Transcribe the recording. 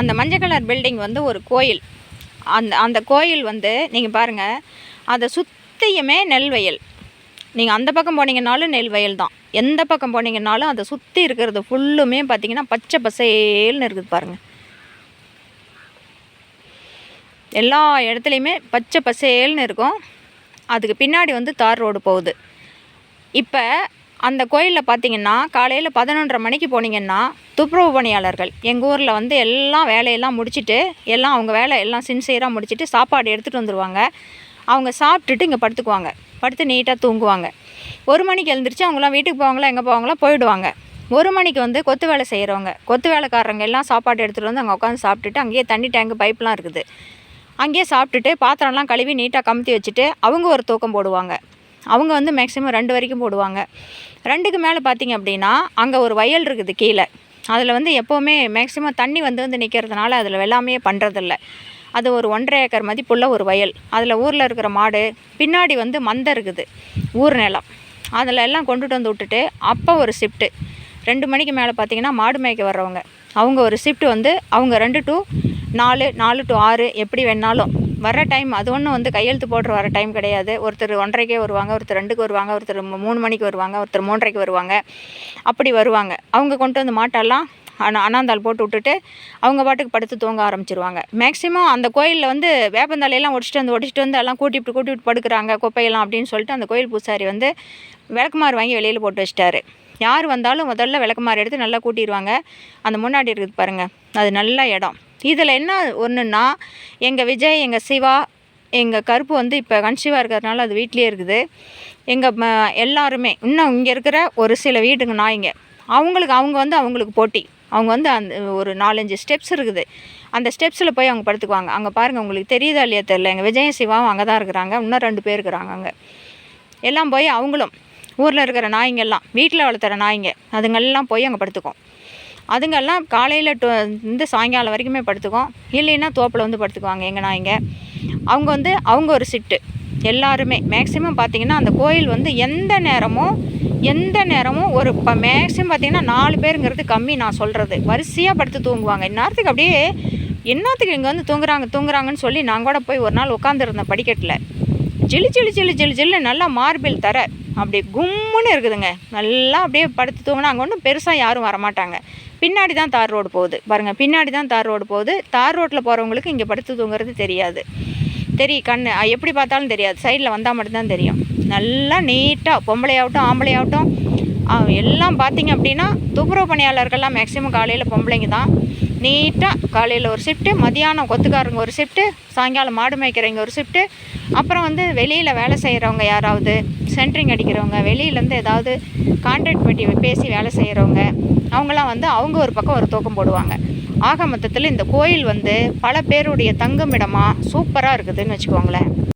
அந்த மஞ்சள் colour building வந்து ஒரு கோயில். அந்த அந்த கோயில் வந்து நீங்கள் பாருங்கள் அதை சுற்றியுமே நெல் வயல். நீங்கள் அந்த பக்கம் போனீங்கன்னாலும் நெல் வயல் தான். எந்த பக்கம் போனீங்கன்னாலும் அதை சுற்றி இருக்கிறது ஃபுல்லுமே பார்த்தீங்கன்னா பச்சை பசேல்னு இருக்குது பாருங்கள் எல்லா இடத்துலையுமே பச்சை பசேல்னு இருக்கும். அதுக்கு பின்னாடி வந்து தார் ரோடு போகுது. இப்போ அந்த கோயிலில் பார்த்தீங்கன்னா காலையில் பதினொன்றரை மணிக்கு போனீங்கன்னா துப்புரவு பணியாளர்கள். எங்கள் ஊரில் வந்து எல்லாம் வேலையெல்லாம் முடிச்சுட்டு எல்லாம் அவங்க வேலை எல்லாம் சின்சியராக முடிச்சுட்டு சாப்பாடு எடுத்துகிட்டு வந்துடுவாங்க அவங்க சாப்பிட்டுட்டு இங்கே படுத்துக்குவாங்க. படுத்து நீட்டாக தூங்குவாங்க. ஒரு மணிக்கு எழுந்திரிச்சு அவங்களாம் வீட்டுக்கு போவாங்களா எங்கே போவாங்களா போயிடுவாங்க. ஒரு மணிக்கு வந்து கொத்து வேலை செய்கிறவங்க கொத்து வேலைக்காரங்க எல்லாம் சாப்பாடு எடுத்துகிட்டு வந்து அங்கே உட்காந்து சாப்பிட்டுட்டு அங்கேயே தண்ணி டேங்கு பைப்லாம் இருக்குது. அங்கேயே சாப்பிட்டுட்டு பாத்திரம்லாம் கழுவி நீட்டாக கமுத்தி வச்சுட்டு அவங்க ஒரு தூக்கம் போடுவாங்க. அவங்க வந்து மேக்ஸிமம் ரெண்டு வரைக்கும் போடுவாங்க. ரெண்டுக்கு மேலே பார்த்தீங்க அப்படின்னா அங்கே ஒரு வயல் இருக்குது கீழே. அதில் வந்து எப்போவுமே மேக்ஸிமம் தண்ணி வந்து வந்து நிற்கிறதுனால அதில் வெள்ளாமையே பண்ணுறதில்ல அது ஒரு ஒன்றரை ஏக்கர் மதிப்புள்ள ஒரு வயல். அதில் ஊரில் இருக்கிற மாடு பின்னாடி வந்து மந்த இருக்குது ஊர் நிலம். அதில் எல்லாம் கொண்டுட்டு வந்து விட்டுட்டு அப்போ ஒரு ஷிஃப்ட்டு ரெண்டு மணிக்கு மேலே பார்த்தீங்கன்னா மாடு மேய்க்க வர்றவங்க. அவங்க ஒரு ஷிஃப்ட் வந்து அவங்க ரெண்டு டு நாலு நாலு டு ஆறு எப்படி வேணாலும். வர டைம் அது ஒன்றும் வந்து கையெழுத்து போடுற வர டைம் கிடையாது. ஒருத்தர் ஒன்றரைக்கே வருவாங்க ஒருத்தர் ரெண்டுக்கு வருவாங்க ஒருத்தர் மூணு மணிக்கு வருவாங்க ஒருத்தர் மூன்றரைக்கு வருவாங்க. அப்படி வருவாங்க. அவங்க கொண்டு வந்து மாட்டெல்லாம் அண்ணா அண்ணாந்தாள் போட்டு விட்டுட்டு அவங்க பாட்டுக்கு படுத்து தூங்க ஆரம்பிச்சிருவாங்க. மேக்ஸிமம் அந்த கோயிலில் வந்து வேப்பந்தாலையெல்லாம் ஒடிச்சிட்டு வந்து ஒடிச்சிட்டு வந்து எல்லாம் கூட்டிட்டு கூட்டிட்டு படுக்கிறாங்க குப்பையெல்லாம் அப்படின்னு சொல்லிட்டு அந்த கோயில் பூசாரி வந்து விளக்குமாறு வாங்கி வெளியில் போட்டு வச்சிட்டாரு. யார் வந்தாலும் முதல்ல விளக்குமாறு எடுத்து நல்லா கூட்டிடுவாங்க அந்த முன்னாடி இருக்குது பாருங்கள் அது நல்ல இடம். இதில் என்ன ஒன்றுன்னா எங்கள் விஜய் எங்கள் சிவா எங்கள் கருப்பு வந்து இப்போ கன்சீவாக இருக்கிறதுனால அது வீட்லேயே இருக்குது. எங்கள் எல்லாருமே இன்னும் இங்கே இருக்கிற ஒரு சில வீட்டுங்க நாய்ங்க அவங்களுக்கு அவங்க வந்து அவங்களுக்கு போட்டி. அவங்க வந்து அந்த ஒரு நாலஞ்சு ஸ்டெப்ஸ் இருக்குது. அந்த ஸ்டெப்ஸில் போய் அவங்க படுத்துக்குவாங்க. அங்கே பாருங்கள் உங்களுக்கு தெரியுதா இல்லையா தெரில எங்கள் விஜயம் சிவாவும் அங்கே தான் இருக்கிறாங்க. இன்னும் ரெண்டு பேர் இருக்கிறாங்க அங்கே. எல்லாம் போய் அவங்களும் ஊரில் இருக்கிற நாய்ங்கெல்லாம் வீட்டில் வளர்த்துற நாய்ங்க அதுங்கெல்லாம் போய் அங்கே படுத்துக்கும். அதுங்கெல்லாம் காலையில் டு வந்து சாயங்காலம் வரைக்குமே படுத்துக்கும். இல்லைன்னா தோப்பில் வந்து படுத்துக்குவாங்க எங்கள் இங்கே. அவங்க வந்து அவங்க ஒரு சிட்டு. எல்லாருமே. மேக்ஸிமம் பார்த்தீங்கன்னா அந்த கோயில் வந்து எந்த நேரமும் எந்த நேரமும் ஒரு இப்போ மேக்ஸிமம் பார்த்திங்கன்னா நாலு பேருங்கிறது கம்மி நான் சொல்கிறது வரிசையாக படுத்து தூங்குவாங்க. இந்நேரத்துக்கு அப்படியே என்னத்துக்கு இங்கே வந்து தூங்குறாங்க தூங்குறாங்கன்னு சொல்லி நான் கூட போய் ஒரு நாள் உட்காந்துருந்தேன் படிக்கட்டில். ஜிலு ஜிலு ஜிலு ஜிலு ஜில்லு நல்லா மார்பிள் தர அப்படியே கும்முன்னு இருக்குதுங்க. நல்லா அப்படியே படுத்து தூங்கினா அங்கே ஒன்றும் பெருசாக யாரும் வரமாட்டாங்க. பின்னாடி தான் தார் ரோடு போகுது. பாருங்கள் பின்னாடி தான் தார் ரோடு போகுது. தார் ரோட்டில் போகிறவங்களுக்கு இங்கே படுத்து தூங்குறது தெரியாது. தெரியும் கண் எப்படி பார்த்தாலும் தெரியாது. சைடில் வந்தால் மட்டும்தான் தெரியும். நல்லா நீட்டாக பொம்பளையாகட்டும் ஆம்பளையாகட்டும் எல்லாம் பார்த்தீங்க அப்படின்னா துப்புரவு பணியாளர்கள்லாம் மேக்ஸிமம் காலையில் பொம்பளைங்க தான். நீட்டாக காலையில் ஒரு ஷிஃப்ட்டு மதியானம் கொத்துக்காரங்க ஒரு ஷிஃப்ட்டு சாயங்காலம் மாடு மேய்க்கிறவங்க ஒரு ஷிஃப்ட்டு அப்புறம் வந்து வெளியில் வேலை செய்கிறவங்க யாராவது சென்ட்ரிங் அடிக்கிறவங்க வெளியிலேருந்து ஏதாவது கான்ட்ராக்ட் பண்ணி பேசி வேலை செய்கிறவங்க அவங்களாம் வந்து அவங்க ஒரு பக்கம் ஒரு தூக்கம் போடுவாங்க. ஆக மொத்தத்தில் இந்த கோயில் வந்து பல பேருடைய தங்குமிடமாக சூப்பராக இருக்குதுன்னு வச்சுக்கோங்களேன்.